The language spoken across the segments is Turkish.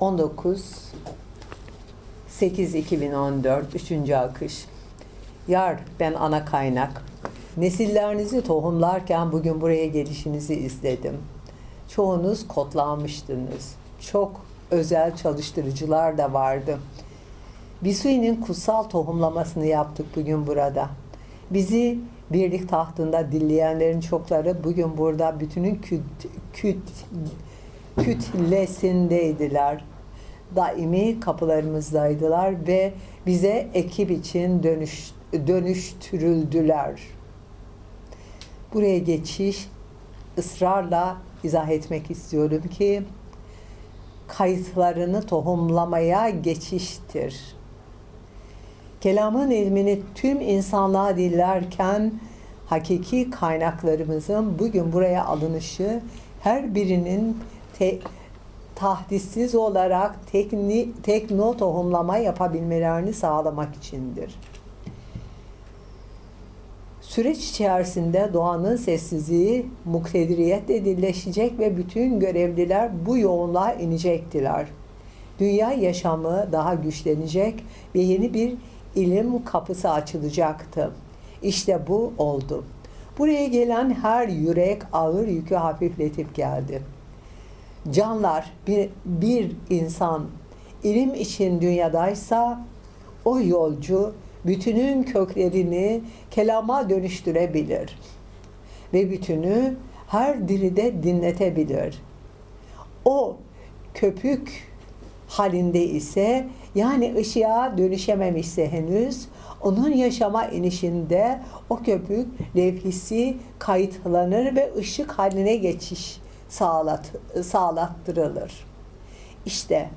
19 8 2014 3. akış. Yar ben ana kaynak. Nesillerinizi tohumlarken bugün buraya gelişinizi izledim. Çoğunuz kodlanmıştınız. Çok özel çalıştırıcılar da vardı. Bisui'nin kutsal tohumlamasını yaptık bugün burada. Bizi birlik tahtında dinleyenlerin çokları bugün burada bütünün küt, küt, kütlesindeydiler. Daimi kapılarımızdaydılar ve bize ekip için dönüş, dönüştürüldüler. Buraya geçiş ısrarla izah etmek istiyorum ki kayıtlarını tohumlamaya geçiştir. Kelamın ilmini tüm insanlığa dillerken hakiki kaynaklarımızın bugün buraya alınışı her birinin te, tahdissiz olarak tekni, tekno tohumlama yapabilmelerini sağlamak içindir. Süreç içerisinde doğanın sessizliği muktediriyetle dilleşecek ve bütün görevliler bu yoğunluğa inecektiler. Dünya yaşamı daha güçlenecek ve yeni bir ilim kapısı açılacaktı. İşte bu oldu. Buraya gelen her yürek ağır yükü hafifletip geldi. Canlar bir, bir insan ilim için dünyadaysa o yolcu bütünün köklerini kelama dönüştürebilir ve bütünü her diride dinletebilir. O köpük halinde ise yani ışığa dönüşememişse henüz onun yaşama inişinde o köpük levhisi kayıtlanır ve ışık haline geçiş sağlat, sağlattırılır. İşte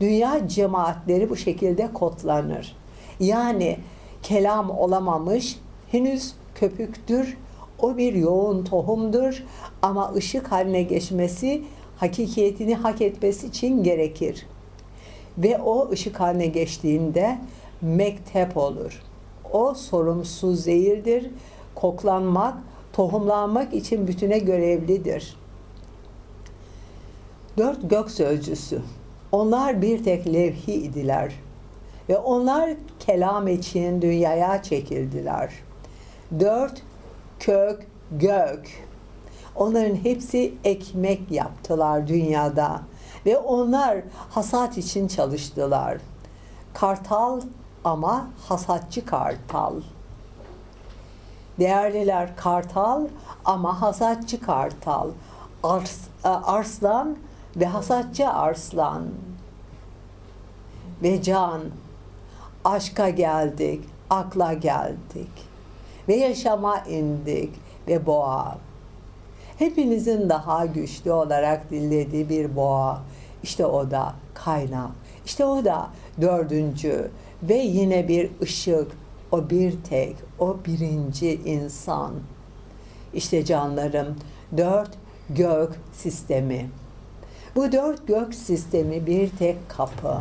dünya cemaatleri bu şekilde kodlanır. Yani kelam olamamış, henüz köpüktür, o bir yoğun tohumdur ama ışık haline geçmesi, hakikiyetini hak etmesi için gerekir. Ve o ışık haline geçtiğinde mektep olur. O sorumsuz zehirdir, koklanmak, tohumlanmak için bütüne görevlidir. Dört gök sözcüsü. Onlar bir tek levhi idiler. Ve onlar kelam için dünyaya çekildiler. Dört kök gök. Onların hepsi ekmek yaptılar dünyada. Ve onlar hasat için çalıştılar. Kartal ama hasatçı kartal. Değerliler kartal ama hasatçı kartal. Ars, arslan ve hasatçı arslan. Ve can, aşka geldik, akla geldik. Ve yaşama indik ve boğa. Hepinizin daha güçlü olarak dinlediği bir boğa. İşte o da kaynak. İşte o da dördüncü ve yine bir ışık. O bir tek, o birinci insan. İşte canlarım dört gök sistemi. Bu dört gök sistemi bir tek kapı.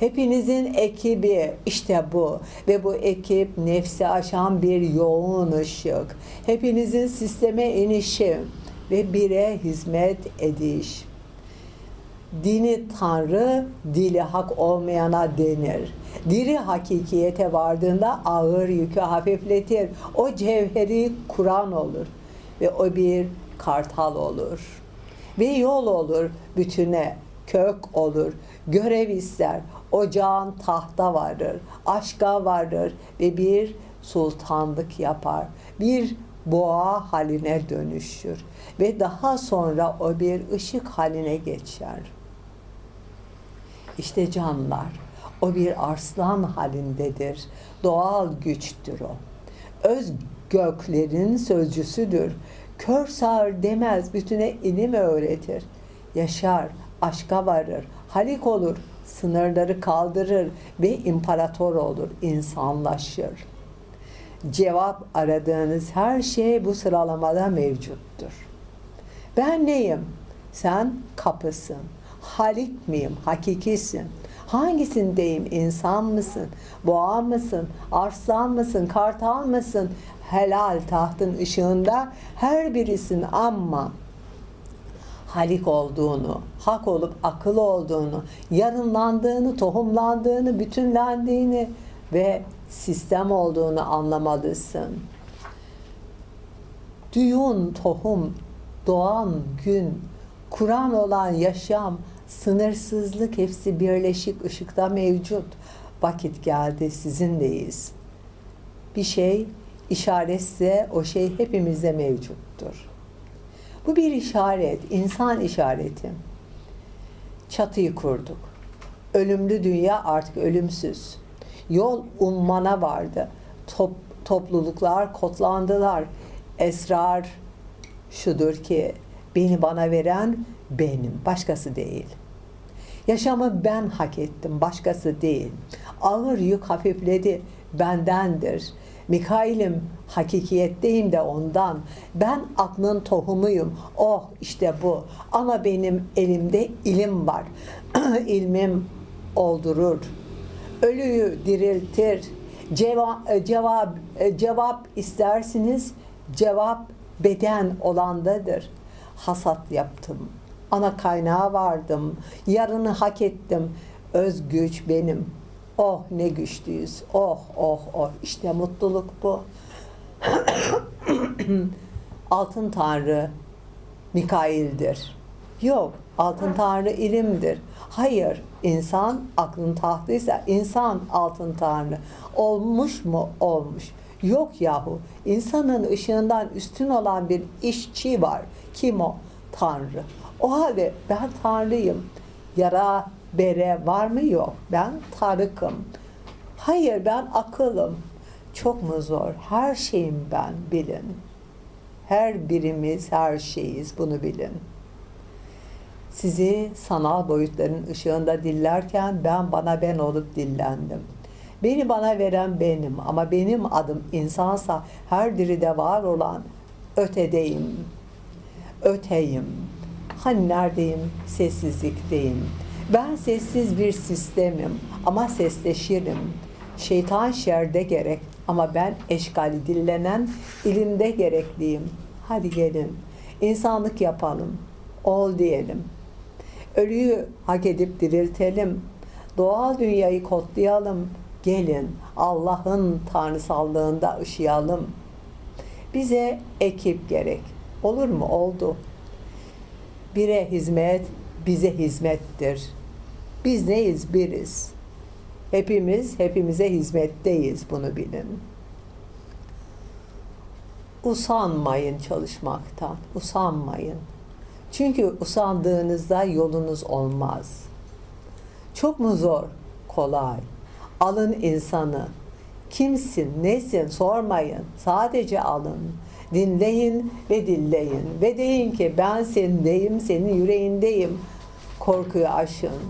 Hepinizin ekibi işte bu ve bu ekip nefsi aşan bir yoğun ışık. Hepinizin sisteme inişi ve bire hizmet ediş. Dini Tanrı, dili hak olmayana denir. Diri hakikiyete vardığında ağır yükü hafifletir. O cevheri Kur'an olur ve o bir kartal olur. Ve yol olur bütüne, kök olur, görev ister, ocağın tahta varır, aşka varır ve bir sultanlık yapar. Bir boğa haline dönüşür ve daha sonra o bir ışık haline geçer. İşte canlar, o bir arslan halindedir. Doğal güçtür o. Öz göklerin sözcüsüdür. Kör sağır demez, bütüne ilim öğretir. Yaşar, aşka varır, halik olur, sınırları kaldırır ve imparator olur, insanlaşır. Cevap aradığınız her şey bu sıralamada mevcuttur. Ben neyim? Sen kapısın. Halik miyim? Hakikisin. Hangisindeyim? İnsan mısın? Boğa mısın? Arslan mısın? Kartal mısın? Helal tahtın ışığında her birisin ama halik olduğunu, hak olup akıl olduğunu, yarınlandığını, tohumlandığını, bütünlendiğini ve sistem olduğunu anlamalısın. Düğün, tohum, doğan gün, Kur'an olan yaşam, sınırsızlık hepsi birleşik ışıkta mevcut. Vakit geldi sizinleyiz. Bir şey işaretse o şey hepimizde mevcuttur. Bu bir işaret, insan işareti. Çatıyı kurduk. Ölümlü dünya artık ölümsüz. Yol ummana vardı. Top, topluluklar kodlandılar. Esrar şudur ki beni bana veren benim, başkası değil. Yaşamı ben hak ettim, başkası değil. Ağır yük hafifledi, bendendir. Mikail'im, hakikiyetteyim de ondan. Ben aklın tohumuyum. Oh işte bu. Ama benim elimde ilim var. İlmim oldurur. Ölüyü diriltir. Cevap, cevap, cevap istersiniz. Cevap beden olandadır. Hasat yaptım. Ana kaynağa vardım. Yarını hak ettim. Özgüç benim. Oh ne güçlüyüz. Oh oh oh. İşte mutluluk bu. Altın Tanrı Mikail'dir. Yok, altın tanrı ilimdir. Hayır, insan aklın tahtıysa insan altın tanrı. Olmuş mu? Olmuş. Yok yahu, insanın ışığından üstün olan bir işçi var. Kim o? Tanrı. O halde ben tanrıyım. Yara bere var mı? Yok. Ben tarıkım. Hayır, ben akılım. Çok mu zor? Her şeyim ben, bilin. Her birimiz her şeyiz, bunu bilin. Sizi sanal boyutların ışığında dillerken ben bana ben olup dillendim. Beni bana veren benim ama benim adım insansa her diride var olan ötedeyim. Öteyim. Hani neredeyim? Sessizlikteyim. Ben sessiz bir sistemim ama sesleşirim. Şeytan şerde gerek ama ben eşkali dillenen ilimde gerekliyim. Hadi gelin. İnsanlık yapalım. Ol diyelim. Ölüyü hak edip diriltelim. Doğal dünyayı kodlayalım. Gelin Allah'ın tanrısallığında ışıyalım. Bize ekip gerek. Olur mu? Oldu. Bire hizmet bize hizmettir. Biz neyiz? Biriz. Hepimiz hepimize hizmetteyiz bunu bilin. Usanmayın çalışmaktan. Usanmayın. Çünkü usandığınızda yolunuz olmaz. Çok mu zor? Kolay. Alın insanı. Kimsin, nesin sormayın. Sadece alın. Dinleyin ve dilleyin. Ve deyin ki ben senindeyim, senin yüreğindeyim. Korkuyu aşın.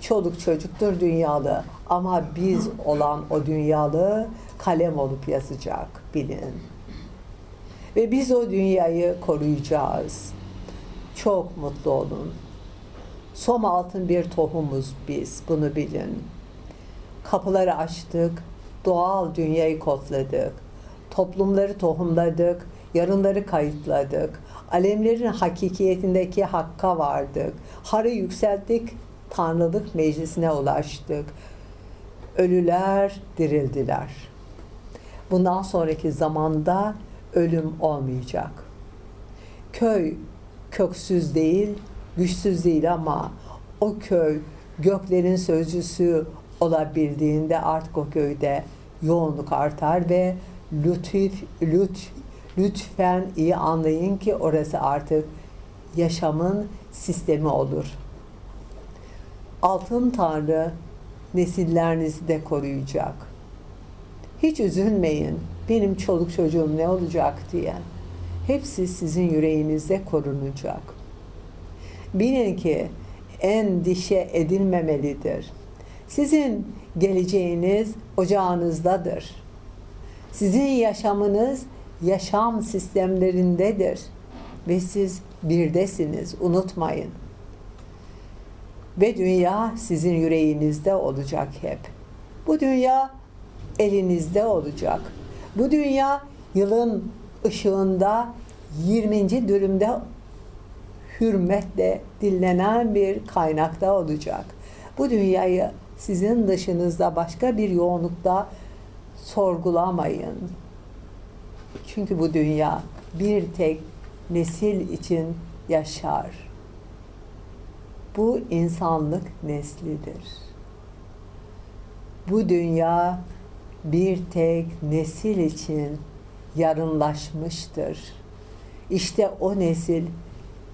Çoluk çocuktur dünyalı. Ama biz olan o dünyalı kalem olup yazacak bilin. Ve biz o dünyayı koruyacağız. Çok mutlu olun. Som altın bir tohumuz biz, bunu bilin. Kapıları açtık, doğal dünyayı kodladık. Toplumları tohumladık, yarınları kayıtladık. Alemlerin hakikiyetindeki hakka vardık. Harı yükselttik, Tanrılık meclisine ulaştık. Ölüler dirildiler. Bundan sonraki zamanda ölüm olmayacak. Köy köksüz değil, güçsüz değil ama o köy göklerin sözcüsü olabildiğinde artık o köyde yoğunluk artar ve lütuf, lütf, lütfen iyi anlayın ki orası artık yaşamın sistemi olur. Altın Tanrı nesillerinizi de koruyacak. Hiç üzülmeyin, benim çoluk çocuğum ne olacak diye. Hepsi sizin yüreğinizde korunacak. Bilin ki endişe edilmemelidir. Sizin geleceğiniz ocağınızdadır. Sizin yaşamınız yaşam sistemlerindedir. Ve siz birdesiniz, unutmayın. Ve dünya sizin yüreğinizde olacak hep. Bu dünya elinizde olacak. Bu dünya yılın ışığında 20. dürümde hürmetle dinlenen bir kaynakta olacak. Bu dünyayı sizin dışınızda başka bir yoğunlukta sorgulamayın. Çünkü bu dünya bir tek nesil için yaşar. Bu insanlık neslidir. Bu dünya bir tek nesil için yarınlaşmıştır. İşte o nesil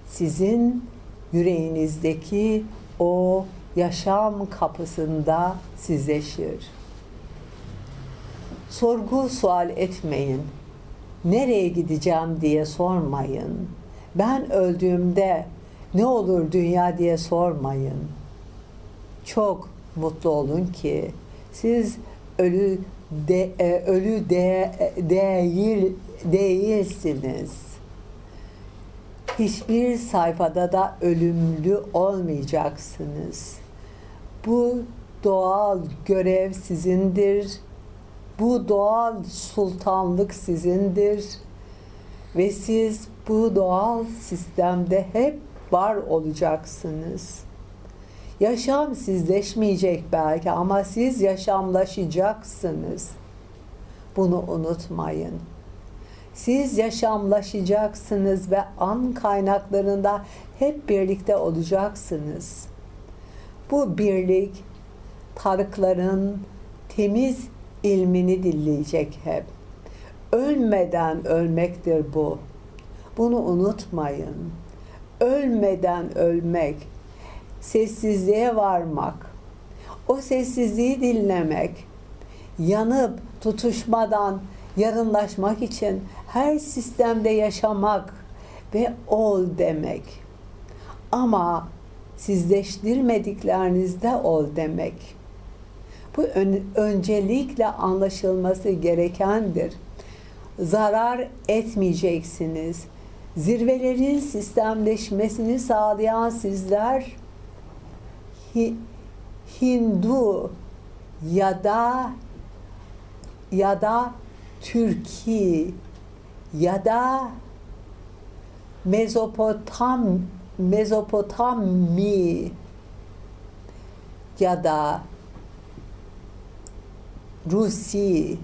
sizin yüreğinizdeki o yaşam kapısında sizleşir. Sorgu sual etmeyin. Nereye gideceğim diye sormayın. Ben öldüğümde ne olur dünya diye sormayın. Çok mutlu olun ki siz ölü de, e, ölü de, değil değilsiniz. Hiçbir sayfada da ölümlü olmayacaksınız. Bu doğal görev sizindir. Bu doğal sultanlık sizindir. Ve siz bu doğal sistemde hep var olacaksınız. Yaşam sizleşmeyecek belki ama siz yaşamlaşacaksınız. Bunu unutmayın. Siz yaşamlaşacaksınız ve an kaynaklarında hep birlikte olacaksınız. Bu birlik Tarıkların temiz ilmini dinleyecek hep. Ölmeden ölmektir bu. Bunu unutmayın. Ölmeden ölmek, sessizliğe varmak, o sessizliği dinlemek, yanıp tutuşmadan yarınlaşmak için her sistemde yaşamak ve ol demek. Ama sizleştirmediklerinizde ol demek. Bu ön, öncelikle anlaşılması gerekendir. Zarar etmeyeceksiniz. Zirvelerin sistemleşmesini sağlayan sizler Hindu ya da ya da Türkiye ya da Mezopotam Mezopotami ya da Rusi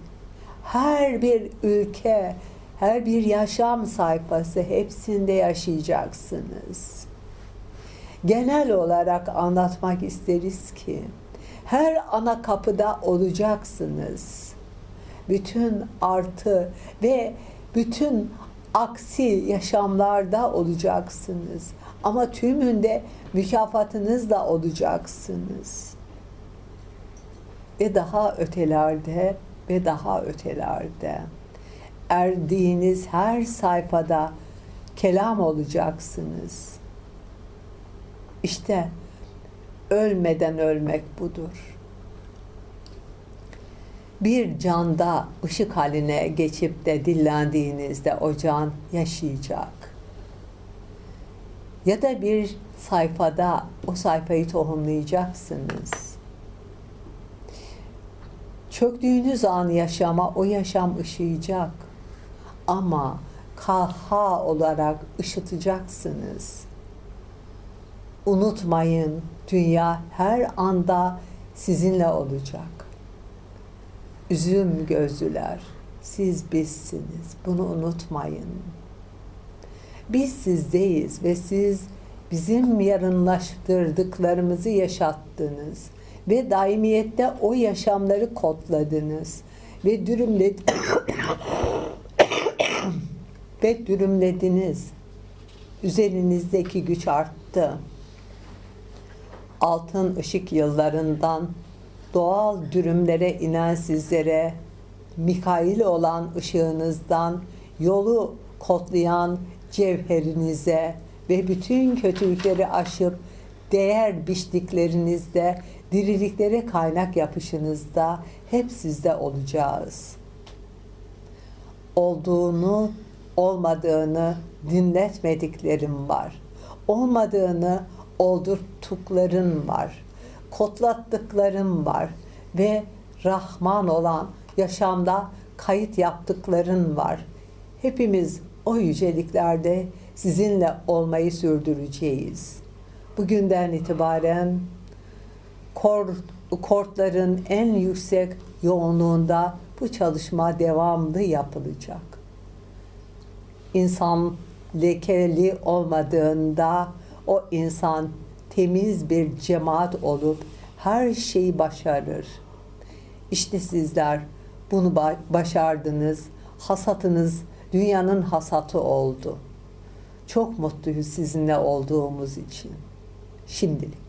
her bir ülke, her bir yaşam sayfası hepsinde yaşayacaksınız. Genel olarak anlatmak isteriz ki her ana kapıda olacaksınız. Bütün artı ve bütün aksi yaşamlarda olacaksınız. Ama tümünde mükafatınızla olacaksınız. Ve daha ötelerde ve daha ötelerde erdiğiniz her sayfada kelam olacaksınız. İşte ölmeden ölmek budur. Bir canda ışık haline geçip de dillendiğinizde o can yaşayacak. Ya da bir sayfada o sayfayı tohumlayacaksınız. Çöktüğünüz an yaşama o yaşam ışıyacak. Ama kaha olarak ışıtacaksınız. Unutmayın dünya her anda sizinle olacak. Üzüm gözlüler, siz bizsiniz. Bunu unutmayın. Biz sizdeyiz ve siz bizim yarınlaştırdıklarımızı yaşattınız ve daimiyette o yaşamları kodladınız ve dürümled ve dürümlediniz. Üzerinizdeki güç arttı. Altın ışık yıllarından doğal dürümlere inen sizlere Mikail olan ışığınızdan yolu kodlayan cevherinize ve bütün kötülükleri aşıp değer biçtiklerinizde diriliklere kaynak yapışınızda hep sizde olacağız. Olduğunu, olmadığını dinletmediklerim var. Olmadığını oldurttukların var. Kodlattıklarım var ve Rahman olan yaşamda kayıt yaptıkların var. Hepimiz o yüceliklerde sizinle olmayı sürdüreceğiz. Bugünden itibaren kor, kortların en yüksek yoğunluğunda bu çalışma devamlı yapılacak. İnsan lekeli olmadığında o insan temiz bir cemaat olup her şeyi başarır. İşte sizler bunu ba- başardınız. Hasatınız dünyanın hasatı oldu. Çok mutluyuz sizinle olduğumuz için. Şimdilik.